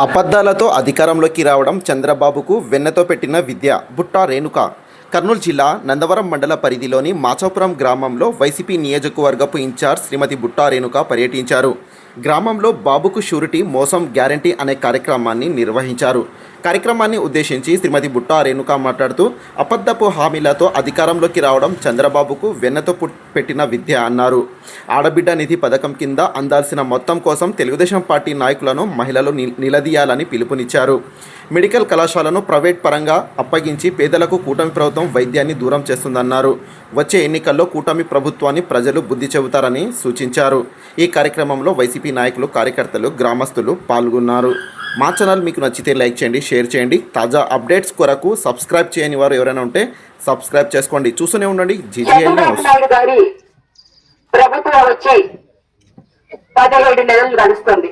అబద్ధాలతో అధికారంలోకి రావడం చంద్రబాబుకు వెన్నతో పెట్టిన విద్య. బుట్టా రేణుక కర్నూలు జిల్లా నందవరం మండల పరిధిలోని మాచాపురం గ్రామంలో వైసీపీ నియోజకవర్గపు ఇన్ఛార్జ్ శ్రీమతి బుట్టా రేణుక పర్యటించారు. గ్రామంలో బాబుకు షూరిటీ మోసం గ్యారంటీ అనే కార్యక్రమాన్ని నిర్వహించారు. కార్యక్రమాన్ని ఉద్దేశించి శ్రీమతి బుట్టా రేణుక మాట్లాడుతూ అబద్ధపు హామీలతో అధికారంలోకి రావడం చంద్రబాబుకు వెన్నతో పెట్టిన విద్య అన్నారు. ఆడబిడ్డ నిధి పథకం కింద అందాల్సిన మొత్తం కోసం తెలుగుదేశం పార్టీ నాయకులను మహిళలు నిలదీయాలని పిలుపునిచ్చారు. మెడికల్ కళాశాలను ప్రైవేట్ పరంగా అప్పగించి పేదలకు కూటమి ప్రభుత్వం వైద్యాన్ని దూరం చేస్తుందన్నారు. వచ్చే ఎన్నికల్లో కూటమి ప్రభుత్వాన్ని ప్రజలు బుద్ధి చెబుతారని సూచించారు. ఈ కార్యక్రమంలో వైసీపీ నాయకులు కార్యకర్తలు గ్రామస్తులు పాల్గొన్నారు. మా ఛానల్ మీకు నచ్చితే లైక్ చేయండి షేర్ చేయండి. తాజా అప్డేట్స్ కొరకు సబ్స్క్రైబ్ చేయని వారు ఎవరైనా ఉంటే సబ్స్క్రైబ్ చేసుకోండి. చూస్తూనే ఉండండి జీజీఎల్ ప్రభుత్వం వచ్చి పదిహేడు నెలలు గడుస్తుంది.